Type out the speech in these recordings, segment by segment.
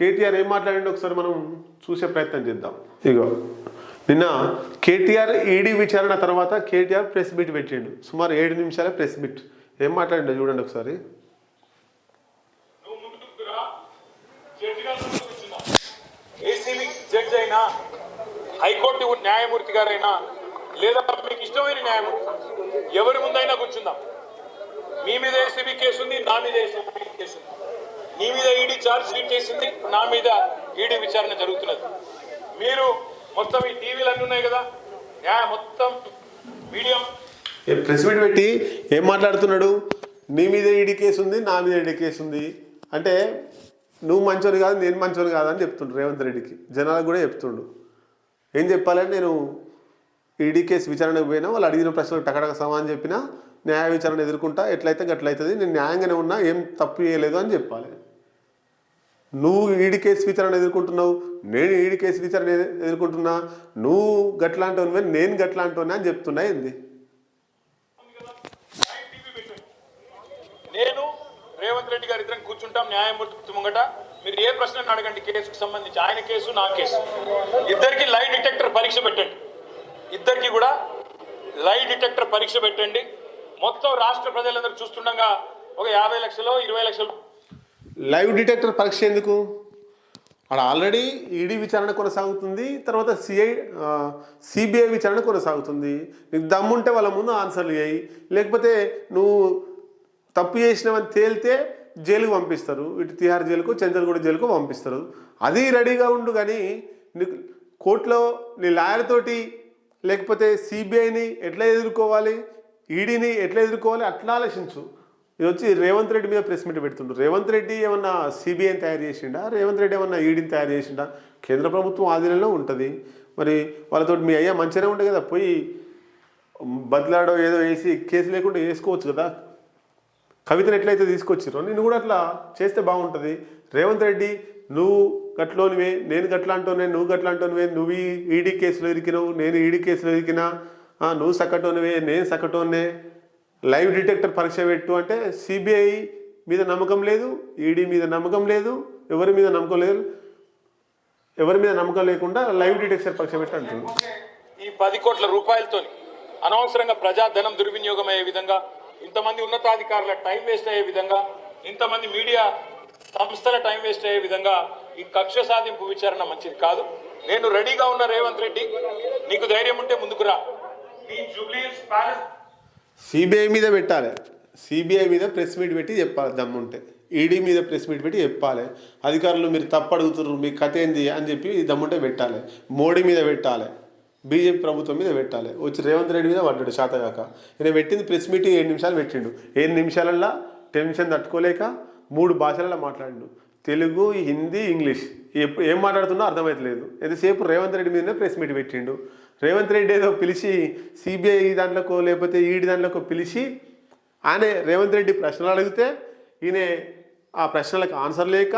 కేటీఆర్ ఏం మాట్లాడిండో ఒకసారి మనం చూసే ప్రయత్నం చేద్దాం. ఇగో. నిన్న కేటీఆర్ ఈడీ విచారణ తర్వాత కేటీఆర్ ప్రెస్ మీట్ పెట్టిండు. సుమారు ఏడు నిమిషాల ప్రెస్ మీట్. ఏం మాట్లాడిండో చూడండి ఒకసారి. జడ్జి అయినా హైకోర్టు న్యాయమూర్తి గారైనా లేదా మీకు ఇష్టమైన న్యాయమూర్తి ఎవరి ముందైనా కూర్చుందాం. మీ మీద ఏసీబీ కేసు ఉంది నా మీద ఏసీబీ కేసు ఉంది. నీ మీద ఈడీ ఛార్జ్ షీట్ చేసింది నా మీద ఈడీ విచారణ జరుగుతున్నది. మీరు మొత్తం ఈ టీవీలు అన్నీ ఉన్నాయి కదా? న్యాయ మొత్తం మీడియం. ప్రెస్ మీట్ పెట్టి ఏం మాట్లాడుతున్నాడు? నీ మీద ఈడీ కేసు ఉంది నా మీద ఈడీ కేసు ఉంది. అంటే నువ్వు మంచోని కాదు నేను మంచోని కాదు అని చెప్తుండు రేవంత్ రెడ్డికి. జనాలకు కూడా చెప్తుండు ఏం చెప్పాలని నేను ఈడీ కేసు విచారణకు పోయినా వాళ్ళు అడిగిన ప్రశ్నలకు టకటక సమాధానం చెప్పినా న్యాయ విచారణ ఎదుర్కొంటా ఎట్లయితే గట్లయితుంది నేను న్యాయంగానే ఉన్నా ఏం తప్పు చేయలేదు అని చెప్పాలి. నువ్వు ఈడి కేసు విచారణ ఎదుర్కొంటున్నావు నేను ఈడి కేసు విచారణ ఎదుర్కొంటున్నా నువ్వు గట్లాంటి నేను గట్లాంటి అని చెప్తున్నా ఏంది? నేను రేవంత్ రెడ్డి గారు ఇద్దరం కూర్చుంటాం న్యాయమూర్తి ముంగట. మీరు ఏ ప్రశ్న అడగండి కేసుకు సంబంధించి? ఆయన కేసు నా కేసు. ఇద్దరికి లై డిటెక్టర్ పరీక్ష పెట్టండి. ఇద్దరికి కూడా లై డిటెక్టర్ పరీక్ష పెట్టండి. మొత్తం రాష్ట్ర ప్రజలందరూ చూస్తుండగా ఒక యాభై లక్షలు ఇరవై లక్షలు లైవ్ డిటెక్టర్ పరీక్ష ఎందుకు? అక్కడ ఆల్రెడీ ఈడీ విచారణ కొనసాగుతుంది తర్వాత సిఐ సిబిఐ విచారణ కొనసాగుతుంది. నీకు దమ్ముంటే వాళ్ళ ముందు ఆన్సర్లు చేయి లేకపోతే నువ్వు తప్పు చేసినవని తేలితే జైలుకు పంపిస్తారు. ఇటు తిహార్ జైలుకు చంద్రగూడ జైలుకు పంపిస్తారు. అది రెడీగా ఉండు కానీ నీకు కోర్టులో నీ లాయర్ తోటి లేకపోతే సిబిఐని ఎట్లా ఎదుర్కోవాలి ఈడీని ఎట్లా ఎదుర్కోవాలి అట్లా ఆలోచించు. ఇది వచ్చి రేవంత్ రెడ్డి మీద ప్రెస్ మీట్ పెడుతుండ్రు. రేవంత్ రెడ్డి ఏమన్నా సిబిఐని తయారు చేసిండా? రేవంత్ రెడ్డి ఏమన్నా ఈడీని తయారు చేసిండా? కేంద్ర ప్రభుత్వం ఆధీనంలో ఉంటుంది. మరి వాళ్ళతో మీ అయ్యా మంచిగానే ఉండే కదా పోయి బదిలాడో ఏదో వేసి కేసు లేకుండా వేసుకోవచ్చు కదా. కవితను ఎట్లయితే తీసుకొచ్చిరో నేను కూడా అట్లా చేస్తే బాగుంటుంది. రేవంత్ రెడ్డి నువ్వు గట్లోనివే నేను గట్లాంటోనే నువ్వు గట్లా నువ్వు ఈడీ కేసులో ఇరికినావు నేను ఈడీ కేసులో ఇరికినా నువ్వు సకటోనివే నేను సకటోనే లైవ్ డిటెక్టర్ పరీక్ష పెట్టు అంటే సిబిఐ మీద నమ్మకం లేదు ఈడీ మీద నమ్మకం లేదు ఎవరి మీద నమ్మకం లేదు ఎవరి మీద నమ్మకం లేకుండా లైవ్ డిటెక్టర్ పరీక్ష పెట్టి అంటుంది ఈ పది కోట్ల రూపాయలతో అనవసరంగా ప్రజాధనం దుర్వినియోగం అయ్యే విధంగా ఇంతమంది ఉన్నతాధికారుల టైం వేస్ట్ అయ్యే విధంగా ఇంతమంది మీడియా సంస్థల టైం వేస్ట్ అయ్యే విధంగా ఈ కక్ష సాధింపు విచారణ మంచిది కాదు. నేను రెడీగా ఉన్న రేవంత్ రెడ్డి నీకు ధైర్యం ఉంటే ముందుకు రా. నీ జూబ్లీహిల్స్ ప్యాలెస్ సిబిఐ మీద పెట్టాలి. సిబిఐ మీద ప్రెస్ మీట్ పెట్టి చెప్పాలి దమ్ముంటే. ఈడీ మీద ప్రెస్ మీట్ పెట్టి చెప్పాలి. అధికారులు మీరు తప్పు అడుగుతున్నారు మీ కథ ఏంది అని చెప్పి దమ్ముంటే పెట్టాలి. మోడీ మీద పెట్టాలి. బీజేపీ ప్రభుత్వం మీద పెట్టాలి. వచ్చి రేవంత్ రెడ్డి మీద పడ్డాడు శాతగాక. నేను పెట్టింది ప్రెస్ మీట్ ఏడు నిమిషాలు పెట్టిండు. ఏడు నిమిషాలల్లో టెన్షన్ తట్టుకోలేక మూడు భాషలలో మాట్లాడిండు. తెలుగు హిందీ ఇంగ్లీష్. ఏం మాట్లాడుతున్నా అర్థమవుతలేదు ఎంతసేపు రేవంత్ రెడ్డి మీదనే ప్రెస్ మీట్ పెట్టిండు. రేవంత్ రెడ్డి ఏదో పిలిచి సిబిఐ దాంట్లోకో లేకపోతే ఈడి దాంట్లోకో పిలిచి ఆయన రేవంత్ రెడ్డి ప్రశ్నలు అడిగితే ఈయన ఆ ప్రశ్నలకు ఆన్సర్ లేక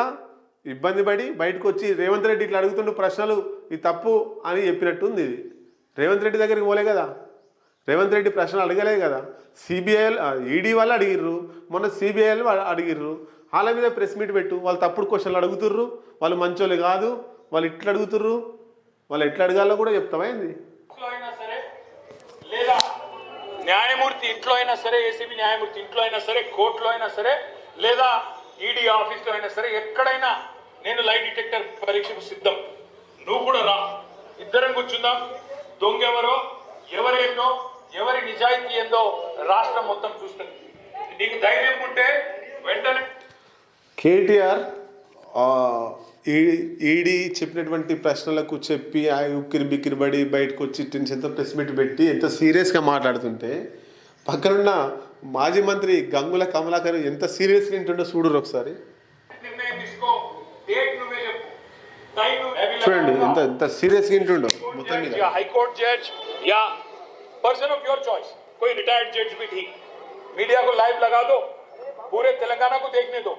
ఇబ్బంది పడి బయటకు వచ్చి రేవంత్ రెడ్డి ఇట్లా అడుగుతుండు ప్రశ్నలు ఇది తప్పు అని చెప్పినట్టు ఉంది ఇది. రేవంత్ రెడ్డి దగ్గరికి పోలే కదా. రేవంత్ రెడ్డి ప్రశ్నలు అడగలేదు కదా. సిబిఐ ఈడీ వాళ్ళు అడిగిర్రు. మొన్న సిబిఐ వాళ్ళు అడిగిర్రు. వాళ్ళ మీద ప్రెస్ మీట్ పెట్టు. వాళ్ళు తప్పుడు క్వశ్చన్లు అడుగుతుర్రు. వాళ్ళు మంచోళ్ళు కాదు. వాళ్ళు ఇట్లా అడుగుతుర్రు. వాళ్ళు ఎట్లా అడగాలో కూడా చెప్తావా ఏంది? అయినా సరే లేదా న్యాయమూర్తి ఇంట్లో అయినా సరే ఏసీబీ న్యాయమూర్తి ఇంట్లో అయినా సరే కోర్టులో అయినా సరే లేదా ఈడీ ఆఫీస్లో అయినా సరే ఎక్కడైనా నేను లై డిటెక్టర్ పరీక్షకు సిద్ధం. నువ్వు కూడా రా. ఇద్దరం కూర్చుందాం. దొంగ ఎవరో ఎవరేందో ఎవరి నిజాయితీ ఏందో రాష్ట్రం మొత్తం చూస్తుంది. నీకు ధైర్యం ఉంటే వెంటనే కేటీఆర్ ఆ, ఈ- ఈడీ చెప్పినటువంటి ప్రశ్నలకు చెప్పి ఆ ఉక్కిరి బిక్కిరి పడి బయటకు వచ్చి టెన్షన్తో ప్రెస్ మీట్ పెట్టి ఎంత సీరియస్గా మాట్లాడుతుంటే పక్కనున్న మాజీ మంత్రి గంగుల కమలాకర్ ఎంత సీరియస్గా వింటుండో చూడరు ఒకసారి నిర్ణయం తీసుకో డేట్ నువ్వే చెప్పు టైం నువ్వే చూడండి ఎంత ఎంత సీరియస్గా వింటుండో మొత్తం जज మీద या हाई कोर्ट जज या पर्सन ऑफ योर चॉइस कोई रिटायर्ड जज भी ठीक मीडिया को लाइव लगा दो पूरे तेलंगाना को देखने दो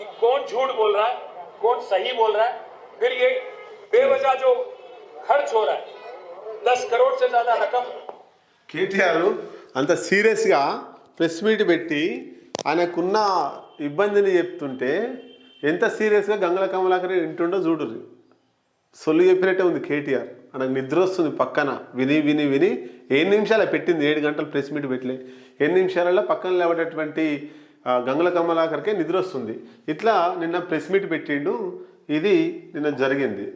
कि कौन झूठ बोल रहा है कौन सही बोल रहा है। फिर ये बेवजह जो खर्च हो रहा है दस करोड़ से ज्यादा रकम। కేటీఆర్ అంత సీరియస్గా ప్రెస్ మీట్ పెట్టి ఆయనకున్న ఇబ్బందిని చెప్తుంటే ఎంత సీరియస్గా గంగల కమలాకర్ వింటుండో చూడరు సొల్లు చెప్పినట్టే ఉంది కేటీఆర్. ఆయనకు నిద్ర వస్తుంది పక్కన. విని విని విని ఎన్ని నిమిషాలు పెట్టింది? ఏడు గంటలు ప్రెస్ మీట్ పెట్టలే. ఎన్ని నిమిషాలలో పక్కన లేవటటువంటి గంగల కమలాకర్కే నిద్ర వస్తుంది ఇట్లా నిన్న ప్రెస్ మీట్ పెట్టిండు. ఇది నిన్న జరిగింది.